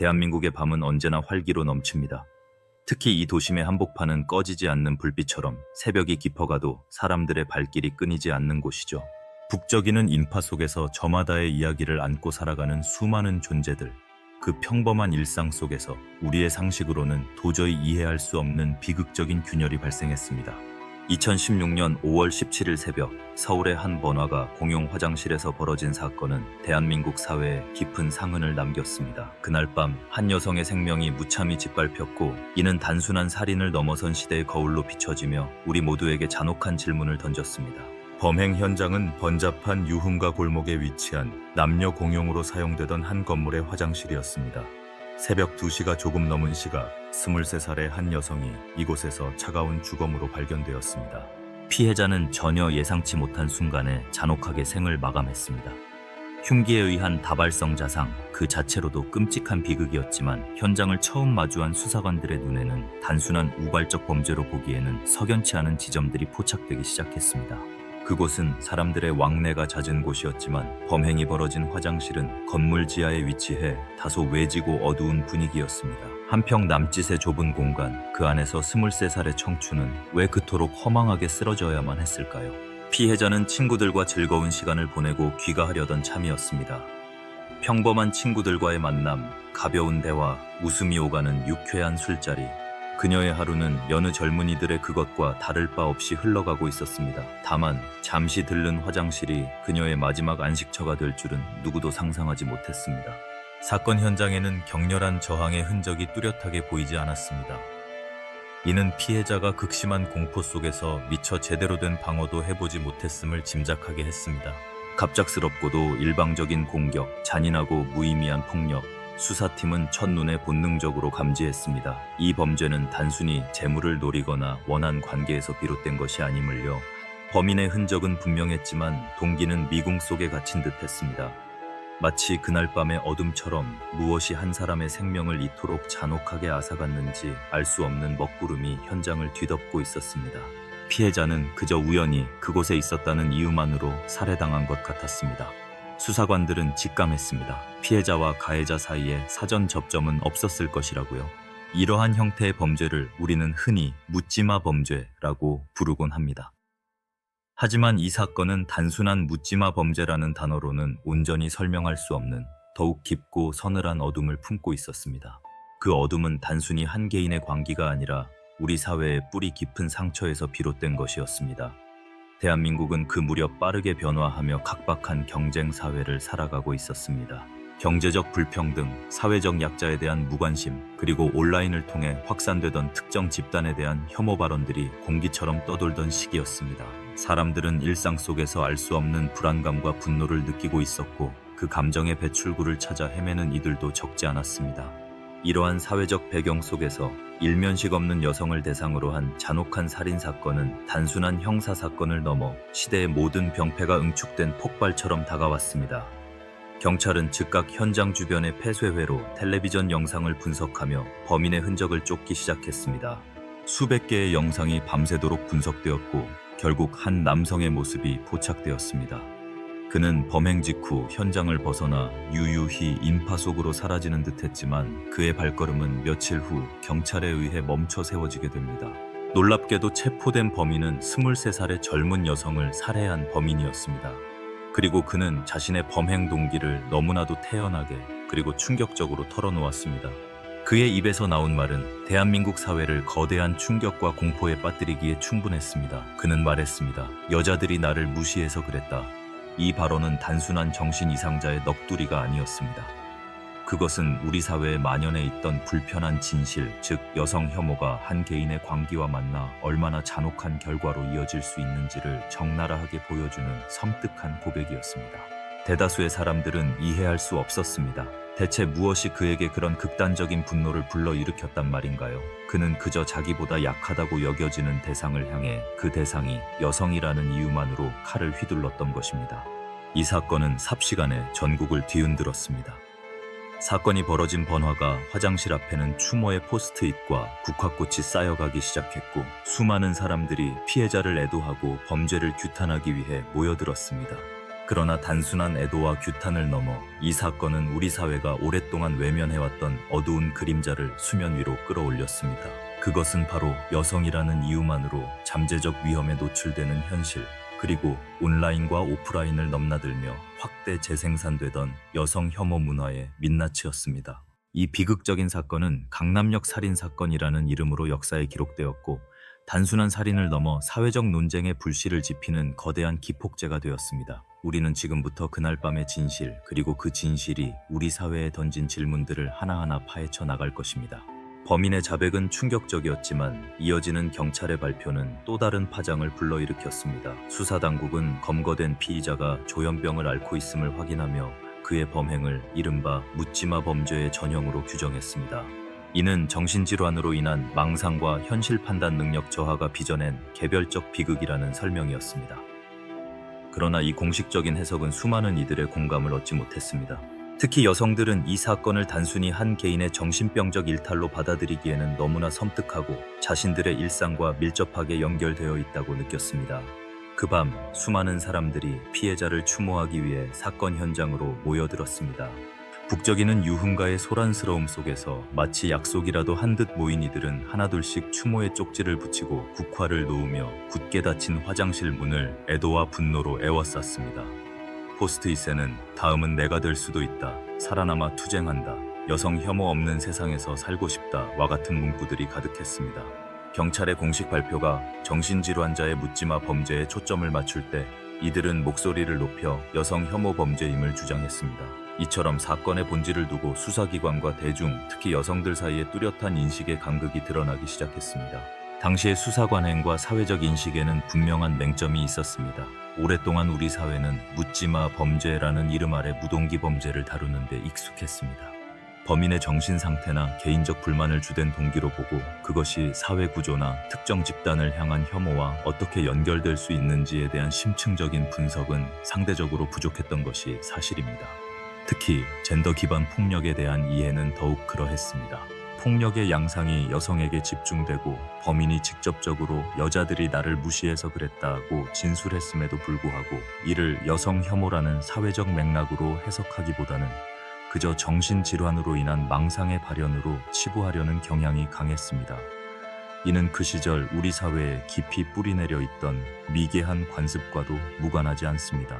대한민국의 밤은 언제나 활기로 넘칩니다. 특히 이 도심의 한복판은 꺼지지 않는 불빛처럼 새벽이 깊어가도 사람들의 발길이 끊이지 않는 곳이죠. 북적이는 인파 속에서 저마다의 이야기를 안고 살아가는 수많은 존재들. 그 평범한 일상 속에서 우리의 상식으로는 도저히 이해할 수 없는 비극적인 균열이 발생했습니다. 2016년 5월 17일 새벽 서울의 한 번화가 공용 화장실에서 벌어진 사건은 대한민국 사회에 깊은 상흔을 남겼습니다. 그날 밤 한 여성의 생명이 무참히 짓밟혔고 이는 단순한 살인을 넘어선 시대의 거울로 비춰지며 우리 모두에게 잔혹한 질문을 던졌습니다. 범행 현장은 번잡한 유흥가 골목에 위치한 남녀 공용으로 사용되던 한 건물의 화장실이었습니다. 새벽 2시가 조금 넘은 시각 23살의 한 여성이 이곳에서 차가운 주검으로 발견되었습니다. 피해자는 전혀 예상치 못한 순간에 잔혹하게 생을 마감했습니다. 흉기에 의한 다발성 자상 그 자체로도 끔찍한 비극이었지만 현장을 처음 마주한 수사관들의 눈에는 단순한 우발적 범죄로 보기에는 석연치 않은 지점들이 포착되기 시작했습니다. 그곳은 사람들의 왕래가 잦은 곳이었지만 범행이 벌어진 화장실은 건물 지하에 위치해 다소 외지고 어두운 분위기였습니다. 한평 남짓의 좁은 공간, 그 안에서 23살의 청춘은 왜 그토록 허망하게 쓰러져야만 했을까요? 피해자는 친구들과 즐거운 시간을 보내고 귀가하려던 참이었습니다. 평범한 친구들과의 만남, 가벼운 대화, 웃음이 오가는 유쾌한 술자리, 그녀의 하루는 여느 젊은이들의 그것과 다를 바 없이 흘러가고 있었습니다. 다만 잠시 들른 화장실이 그녀의 마지막 안식처가 될 줄은 누구도 상상하지 못했습니다. 사건 현장에는 격렬한 저항의 흔적이 뚜렷하게 보이지 않았습니다. 이는 피해자가 극심한 공포 속에서 미처 제대로 된 방어도 해보지 못했음을 짐작하게 했습니다. 갑작스럽고도 일방적인 공격, 잔인하고 무의미한 폭력, 수사팀은 첫눈에 본능적으로 감지했습니다. 이 범죄는 단순히 재물을 노리거나 원한 관계에서 비롯된 것이 아님을요. 범인의 흔적은 분명했지만 동기는 미궁 속에 갇힌 듯했습니다. 마치 그날 밤의 어둠처럼 무엇이 한 사람의 생명을 이토록 잔혹하게 앗아갔는지 알 수 없는 먹구름이 현장을 뒤덮고 있었습니다. 피해자는 그저 우연히 그곳에 있었다는 이유만으로 살해당한 것 같았습니다. 수사관들은 직감했습니다. 피해자와 가해자 사이에 사전 접점은 없었을 것이라고요. 이러한 형태의 범죄를 우리는 흔히 묻지마 범죄라고 부르곤 합니다. 하지만 이 사건은 단순한 묻지마 범죄라는 단어로는 온전히 설명할 수 없는 더욱 깊고 서늘한 어둠을 품고 있었습니다. 그 어둠은 단순히 한 개인의 광기가 아니라 우리 사회의 뿌리 깊은 상처에서 비롯된 것이었습니다. 대한민국은 그 무렵 빠르게 변화하며 각박한 경쟁 사회를 살아가고 있었습니다. 경제적 불평등, 사회적 약자에 대한 무관심, 그리고 온라인을 통해 확산되던 특정 집단에 대한 혐오 발언들이 공기처럼 떠돌던 시기였습니다. 사람들은 일상 속에서 알 수 없는 불안감과 분노를 느끼고 있었고 그 감정의 배출구를 찾아 헤매는 이들도 적지 않았습니다. 이러한 사회적 배경 속에서 일면식 없는 여성을 대상으로 한 잔혹한 살인 사건은 단순한 형사 사건을 넘어 시대의 모든 병폐가 응축된 폭발처럼 다가왔습니다. 경찰은 즉각 현장 주변의 폐쇄회로 텔레비전 영상을 분석하며 범인의 흔적을 쫓기 시작했습니다. 수백 개의 영상이 밤새도록 분석되었고 결국 한 남성의 모습이 포착되었습니다. 그는 범행 직후 현장을 벗어나 유유히 인파 속으로 사라지는 듯 했지만 그의 발걸음은 며칠 후 경찰에 의해 멈춰 세워지게 됩니다. 놀랍게도 체포된 범인은 23살의 젊은 여성을 살해한 범인이었습니다. 그리고 그는 자신의 범행 동기를 너무나도 태연하게 그리고 충격적으로 털어놓았습니다. 그의 입에서 나온 말은 대한민국 사회를 거대한 충격과 공포에 빠뜨리기에 충분했습니다. 그는 말했습니다. 여자들이 나를 무시해서 그랬다. 이 발언은 단순한 정신 이상자의 넋두리가 아니었습니다. 그것은 우리 사회에 만연해 있던 불편한 진실, 즉 여성 혐오가 한 개인의 광기와 만나 얼마나 잔혹한 결과로 이어질 수 있는지를 적나라하게 보여주는 섬뜩한 고백이었습니다. 대다수의 사람들은 이해할 수 없었습니다. 대체 무엇이 그에게 그런 극단적인 분노를 불러일으켰단 말인가요? 그는 그저 자기보다 약하다고 여겨지는 대상을 향해 그 대상이 여성이라는 이유만으로 칼을 휘둘렀던 것입니다. 이 사건은 삽시간에 전국을 뒤흔들었습니다. 사건이 벌어진 번화가 화장실 앞에는 추모의 포스트잇과 국화꽃이 쌓여가기 시작했고 수많은 사람들이 피해자를 애도하고 범죄를 규탄하기 위해 모여들었습니다. 그러나 단순한 애도와 규탄을 넘어 이 사건은 우리 사회가 오랫동안 외면해왔던 어두운 그림자를 수면 위로 끌어올렸습니다. 그것은 바로 여성이라는 이유만으로 잠재적 위험에 노출되는 현실, 그리고 온라인과 오프라인을 넘나들며 확대 재생산되던 여성 혐오 문화의 민낯이었습니다. 이 비극적인 사건은 강남역 살인 사건이라는 이름으로 역사에 기록되었고 단순한 살인을 넘어 사회적 논쟁의 불씨를 지피는 거대한 기폭제가 되었습니다. 우리는 지금부터 그날 밤의 진실 그리고 그 진실이 우리 사회에 던진 질문들을 하나하나 파헤쳐 나갈 것입니다. 범인의 자백은 충격적이었지만 이어지는 경찰의 발표는 또 다른 파장을 불러일으켰습니다. 수사 당국은 검거된 피의자가 조현병을 앓고 있음을 확인하며 그의 범행을 이른바 묻지마 범죄의 전형으로 규정했습니다. 이는 정신질환으로 인한 망상과 현실 판단 능력 저하가 빚어낸 개별적 비극이라는 설명이었습니다. 그러나 이 공식적인 해석은 수많은 이들의 공감을 얻지 못했습니다. 특히 여성들은 이 사건을 단순히 한 개인의 정신병적 일탈로 받아들이기에는 너무나 섬뜩하고 자신들의 일상과 밀접하게 연결되어 있다고 느꼈습니다. 그 밤 수많은 사람들이 피해자를 추모하기 위해 사건 현장으로 모여들었습니다. 북적이는 유흥가의 소란스러움 속에서 마치 약속이라도 한 듯 모인 이들은 하나둘씩 추모의 쪽지를 붙이고 국화를 놓으며 굳게 닫힌 화장실 문을 애도와 분노로 애워쌌습니다. 포스트잇에는 다음은 내가 될 수도 있다. 살아남아 투쟁한다. 여성 혐오 없는 세상에서 살고 싶다 와 같은 문구들이 가득했습니다. 경찰의 공식 발표가 정신질환자의 묻지마 범죄에 초점을 맞출 때 이들은 목소리를 높여 여성 혐오 범죄임을 주장했습니다. 이처럼 사건의 본질을 두고 수사기관과 대중, 특히 여성들 사이에 뚜렷한 인식의 간극이 드러나기 시작했습니다. 당시의 수사 관행과 사회적 인식에는 분명한 맹점이 있었습니다. 오랫동안 우리 사회는 묻지마 범죄라는 이름 아래 무동기 범죄를 다루는데 익숙했습니다. 범인의 정신 상태나 개인적 불만을 주된 동기로 보고 그것이 사회 구조나 특정 집단을 향한 혐오와 어떻게 연결될 수 있는지에 대한 심층적인 분석은 상대적으로 부족했던 것이 사실입니다. 특히 젠더 기반 폭력에 대한 이해는 더욱 그러했습니다. 폭력의 양상이 여성에게 집중되고 범인이 직접적으로 여자들이 나를 무시해서 그랬다고 진술했음에도 불구하고 이를 여성 혐오라는 사회적 맥락으로 해석하기보다는 그저 정신질환으로 인한 망상의 발현으로 치부하려는 경향이 강했습니다. 이는 그 시절 우리 사회에 깊이 뿌리내려 있던 미개한 관습과도 무관하지 않습니다.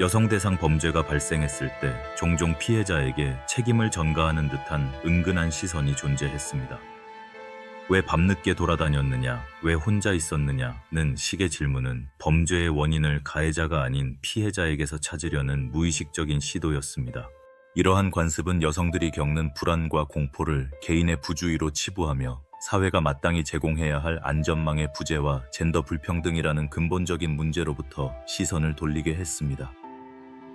여성 대상 범죄가 발생했을 때 종종 피해자에게 책임을 전가하는 듯한 은근한 시선이 존재했습니다. 왜 밤늦게 돌아다녔느냐, 왜 혼자 있었느냐는 식의 질문은 범죄의 원인을 가해자가 아닌 피해자에게서 찾으려는 무의식적인 시도였습니다. 이러한 관습은 여성들이 겪는 불안과 공포를 개인의 부주의로 치부하며 사회가 마땅히 제공해야 할 안전망의 부재와 젠더 불평등이라는 근본적인 문제로부터 시선을 돌리게 했습니다.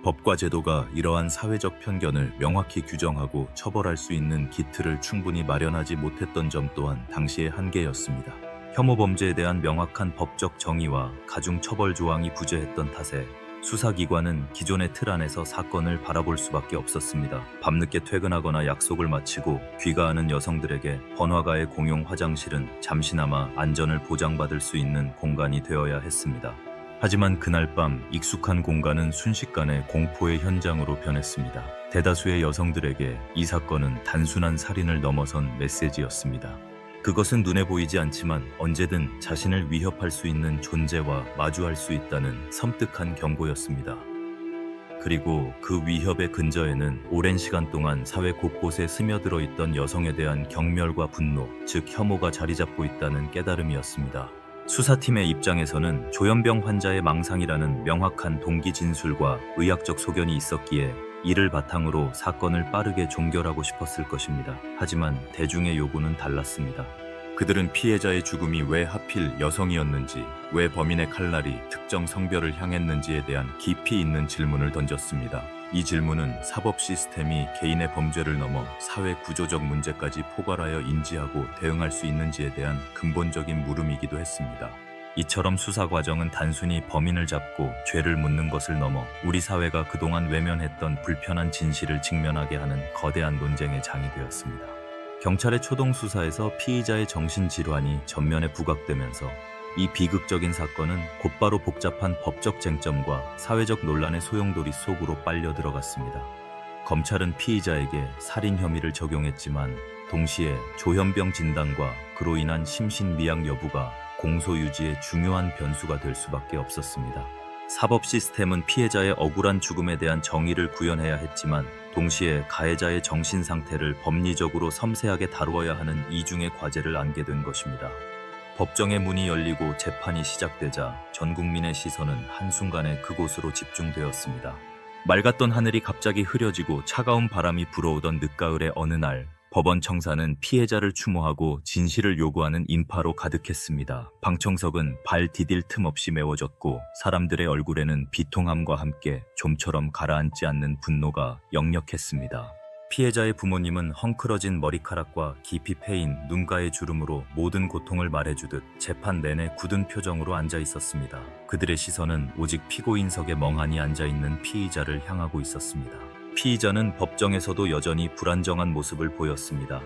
법과 제도가 이러한 사회적 편견을 명확히 규정하고 처벌할 수 있는 기틀을 충분히 마련하지 못했던 점 또한 당시의 한계였습니다. 혐오 범죄에 대한 명확한 법적 정의와 가중 처벌 조항이 부재했던 탓에 수사기관은 기존의 틀 안에서 사건을 바라볼 수밖에 없었습니다. 밤늦게 퇴근하거나 약속을 마치고 귀가하는 여성들에게 번화가의 공용 화장실은 잠시나마 안전을 보장받을 수 있는 공간이 되어야 했습니다. 하지만 그날 밤 익숙한 공간은 순식간에 공포의 현장으로 변했습니다. 대다수의 여성들에게 이 사건은 단순한 살인을 넘어선 메시지였습니다. 그것은 눈에 보이지 않지만 언제든 자신을 위협할 수 있는 존재와 마주할 수 있다는 섬뜩한 경고였습니다. 그리고 그 위협의 근저에는 오랜 시간 동안 사회 곳곳에 스며들어 있던 여성에 대한 경멸과 분노, 즉 혐오가 자리 잡고 있다는 깨달음이었습니다. 수사팀의 입장에서는 조현병 환자의 망상이라는 명확한 동기 진술과 의학적 소견이 있었기에 이를 바탕으로 사건을 빠르게 종결하고 싶었을 것입니다. 하지만 대중의 요구는 달랐습니다. 그들은 피해자의 죽음이 왜 하필 여성이었는지, 왜 범인의 칼날이 특정 성별을 향했는지에 대한 깊이 있는 질문을 던졌습니다. 이 질문은 사법 시스템이 개인의 범죄를 넘어 사회 구조적 문제까지 포괄하여 인지하고 대응할 수 있는지에 대한 근본적인 물음이기도 했습니다. 이처럼 수사 과정은 단순히 범인을 잡고 죄를 묻는 것을 넘어 우리 사회가 그동안 외면했던 불편한 진실을 직면하게 하는 거대한 논쟁의 장이 되었습니다. 경찰의 초동 수사에서 피의자의 정신질환이 전면에 부각되면서 이 비극적인 사건은 곧바로 복잡한 법적 쟁점과 사회적 논란의 소용돌이 속으로 빨려 들어갔습니다. 검찰은 피의자에게 살인 혐의를 적용했지만 동시에 조현병 진단과 그로 인한 심신 미약 여부가 공소 유지의 중요한 변수가 될 수밖에 없었습니다. 사법 시스템은 피해자의 억울한 죽음에 대한 정의를 구현해야 했지만 동시에 가해자의 정신 상태를 법리적으로 섬세하게 다루어야 하는 이중의 과제를 안게 된 것입니다. 법정의 문이 열리고 재판이 시작되자 전 국민의 시선은 한순간에 그곳으로 집중되었습니다. 맑았던 하늘이 갑자기 흐려지고 차가운 바람이 불어오던 늦가을의 어느 날 법원 청사는 피해자를 추모하고 진실을 요구하는 인파로 가득했습니다. 방청석은 발 디딜 틈 없이 메워졌고 사람들의 얼굴에는 비통함과 함께 좀처럼 가라앉지 않는 분노가 역력했습니다. 피해자의 부모님은 헝클어진 머리카락과 깊이 패인 눈가의 주름으로 모든 고통을 말해주듯 재판 내내 굳은 표정으로 앉아 있었습니다. 그들의 시선은 오직 피고인석에 멍하니 앉아 있는 피의자를 향하고 있었습니다. 피의자는 법정에서도 여전히 불안정한 모습을 보였습니다.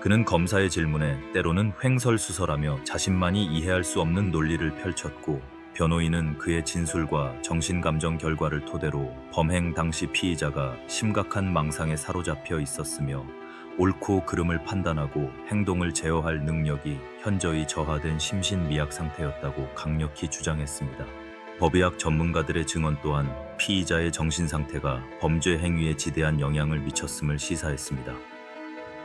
그는 검사의 질문에 때로는 횡설수설하며 자신만이 이해할 수 없는 논리를 펼쳤고 변호인은 그의 진술과 정신감정 결과를 토대로 범행 당시 피의자가 심각한 망상에 사로잡혀 있었으며 옳고 그름을 판단하고 행동을 제어할 능력이 현저히 저하된 심신미약 상태였다고 강력히 주장했습니다. 법의학 전문가들의 증언 또한 피의자의 정신 상태가 범죄 행위에 지대한 영향을 미쳤음을 시사했습니다.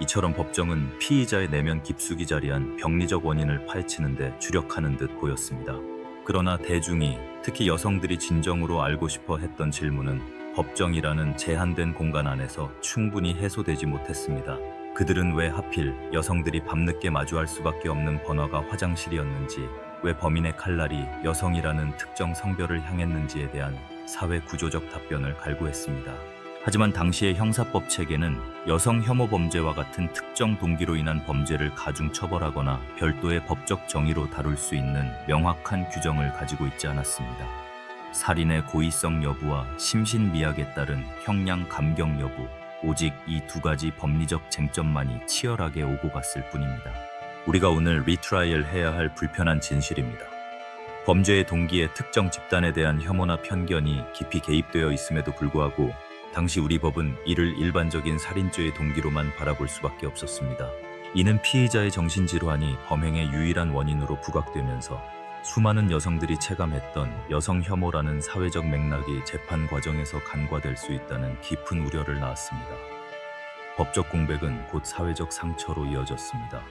이처럼 법정은 피의자의 내면 깊숙이 자리한 병리적 원인을 파헤치는 데 주력하는 듯 보였습니다. 그러나 대중이 특히 여성들이 진정으로 알고 싶어 했던 질문은 법정이라는 제한된 공간 안에서 충분히 해소되지 못했습니다. 그들은 왜 하필 여성들이 밤늦게 마주할 수밖에 없는 번화가 화장실이었는지, 왜 범인의 칼날이 여성이라는 특정 성별을 향했는지에 대한 사회 구조적 답변을 갈구했습니다. 하지만 당시의 형사법 체계는 여성 혐오 범죄와 같은 특정 동기로 인한 범죄를 가중 처벌하거나 별도의 법적 정의로 다룰 수 있는 명확한 규정을 가지고 있지 않았습니다. 살인의 고의성 여부와 심신미약에 따른 형량 감경 여부, 오직 이 두 가지 법리적 쟁점만이 치열하게 오고 갔을 뿐입니다. 우리가 오늘 리트라이얼 해야 할 불편한 진실입니다. 범죄의 동기에 특정 집단에 대한 혐오나 편견이 깊이 개입되어 있음에도 불구하고 당시 우리 법은 이를 일반적인 살인죄의 동기로만 바라볼 수밖에 없었습니다. 이는 피의자의 정신질환이 범행의 유일한 원인으로 부각되면서 수많은 여성들이 체감했던 여성 혐오라는 사회적 맥락이 재판 과정에서 간과될 수 있다는 깊은 우려를 낳았습니다. 법적 공백은 곧 사회적 상처로 이어졌습니다.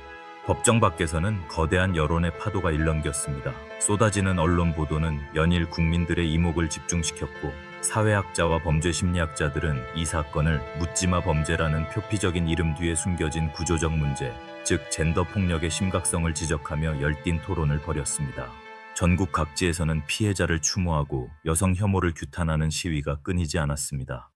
법정 밖에서는 거대한 여론의 파도가 일렁겼습니다. 쏟아지는 언론 보도는 연일 국민들의 이목을 집중시켰고 사회학자와 범죄 심리학자들은 이 사건을 묻지마 범죄라는 표피적인 이름 뒤에 숨겨진 구조적 문제, 즉 젠더 폭력의 심각성을 지적하며 열띤 토론을 벌였습니다. 전국 각지에서는 피해자를 추모하고 여성 혐오를 규탄하는 시위가 끊이지 않았습니다.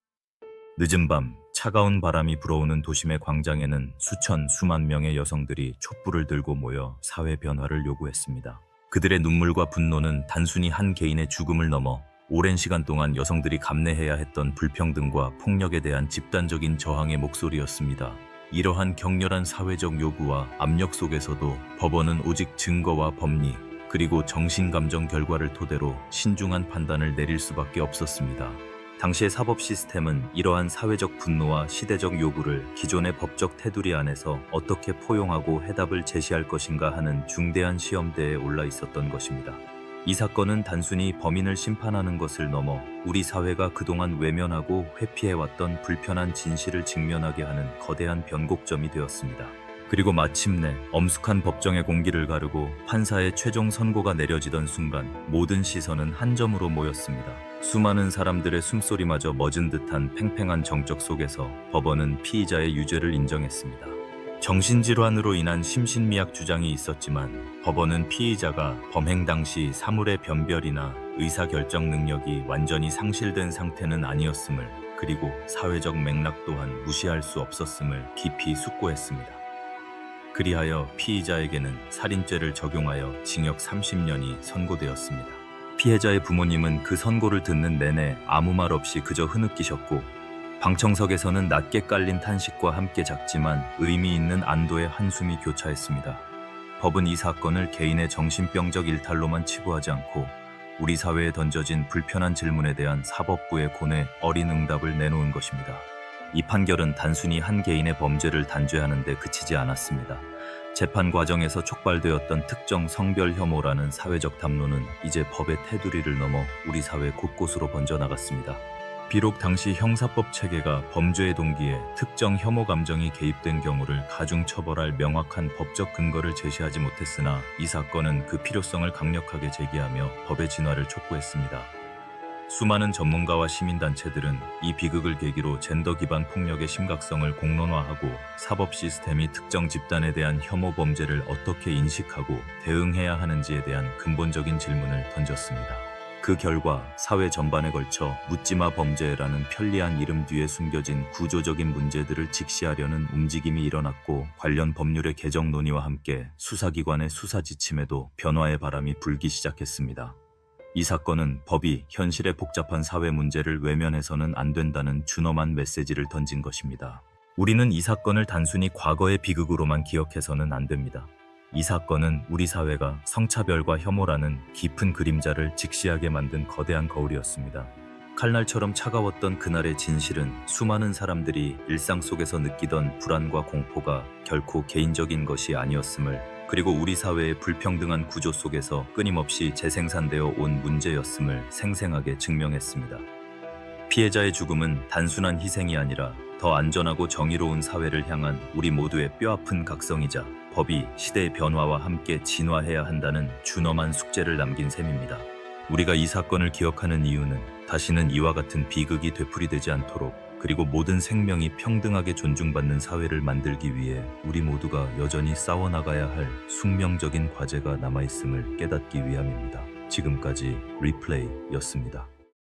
늦은 밤 차가운 바람이 불어오는 도심의 광장에는 수천 수만 명의 여성들이 촛불을 들고 모여 사회 변화를 요구했습니다. 그들의 눈물과 분노는 단순히 한 개인의 죽음을 넘어 오랜 시간 동안 여성들이 감내해야 했던 불평등과 폭력에 대한 집단적인 저항의 목소리였습니다. 이러한 격렬한 사회적 요구와 압력 속에서도 법원은 오직 증거와 법리, 그리고 정신감정 결과를 토대로 신중한 판단을 내릴 수밖에 없었습니다. 당시의 사법 시스템은 이러한 사회적 분노와 시대적 요구를 기존의 법적 테두리 안에서 어떻게 포용하고 해답을 제시할 것인가 하는 중대한 시험대에 올라 있었던 것입니다. 이 사건은 단순히 범인을 심판하는 것을 넘어 우리 사회가 그동안 외면하고 회피해왔던 불편한 진실을 직면하게 하는 거대한 변곡점이 되었습니다. 그리고 마침내 엄숙한 법정의 공기를 가르고 판사의 최종 선고가 내려지던 순간 모든 시선은 한 점으로 모였습니다. 수많은 사람들의 숨소리마저 멎은 듯한 팽팽한 정적 속에서 법원은 피의자의 유죄를 인정했습니다. 정신질환으로 인한 심신미약 주장이 있었지만 법원은 피의자가 범행 당시 사물의 변별이나 의사결정 능력이 완전히 상실된 상태는 아니었음을 그리고 사회적 맥락 또한 무시할 수 없었음을 깊이 숙고했습니다. 그리하여 피의자에게는 살인죄를 적용하여 징역 30년이 선고되었습니다. 피해자의 부모님은 그 선고를 듣는 내내 아무 말 없이 그저 흐느끼셨고 방청석에서는 낮게 깔린 탄식과 함께 작지만 의미 있는 안도의 한숨이 교차했습니다. 법은 이 사건을 개인의 정신병적 일탈로만 치부하지 않고 우리 사회에 던져진 불편한 질문에 대한 사법부의 고뇌 어린 응답을 내놓은 것입니다. 이 판결은 단순히 한 개인의 범죄를 단죄하는 데 그치지 않았습니다. 재판 과정에서 촉발되었던 특정 성별 혐오라는 사회적 담론은 이제 법의 테두리를 넘어 우리 사회 곳곳으로 번져나갔습니다. 비록 당시 형사법 체계가 범죄의 동기에 특정 혐오 감정이 개입된 경우를 가중 처벌할 명확한 법적 근거를 제시하지 못했으나 이 사건은 그 필요성을 강력하게 제기하며 법의 진화를 촉구했습니다. 수많은 전문가와 시민단체들은 이 비극을 계기로 젠더 기반 폭력의 심각성을 공론화하고 사법 시스템이 특정 집단에 대한 혐오 범죄를 어떻게 인식하고 대응해야 하는지에 대한 근본적인 질문을 던졌습니다. 그 결과 사회 전반에 걸쳐 묻지마 범죄라는 편리한 이름 뒤에 숨겨진 구조적인 문제들을 직시하려는 움직임이 일어났고 관련 법률의 개정 논의와 함께 수사기관의 수사 지침에도 변화의 바람이 불기 시작했습니다. 이 사건은 법이 현실의 복잡한 사회 문제를 외면해서는 안 된다는 준엄한 메시지를 던진 것입니다. 우리는 이 사건을 단순히 과거의 비극으로만 기억해서는 안 됩니다. 이 사건은 우리 사회가 성차별과 혐오라는 깊은 그림자를 직시하게 만든 거대한 거울이었습니다. 칼날처럼 차가웠던 그날의 진실은 수많은 사람들이 일상 속에서 느끼던 불안과 공포가 결코 개인적인 것이 아니었음을 그리고 우리 사회의 불평등한 구조 속에서 끊임없이 재생산되어 온 문제였음을 생생하게 증명했습니다. 피해자의 죽음은 단순한 희생이 아니라 더 안전하고 정의로운 사회를 향한 우리 모두의 뼈아픈 각성이자 법이 시대의 변화와 함께 진화해야 한다는 준엄한 숙제를 남긴 셈입니다. 우리가 이 사건을 기억하는 이유는 다시는 이와 같은 비극이 되풀이되지 않도록 그리고 모든 생명이 평등하게 존중받는 사회를 만들기 위해 우리 모두가 여전히 싸워나가야 할 숙명적인 과제가 남아있음을 깨닫기 위함입니다. 지금까지 리플레이였습니다.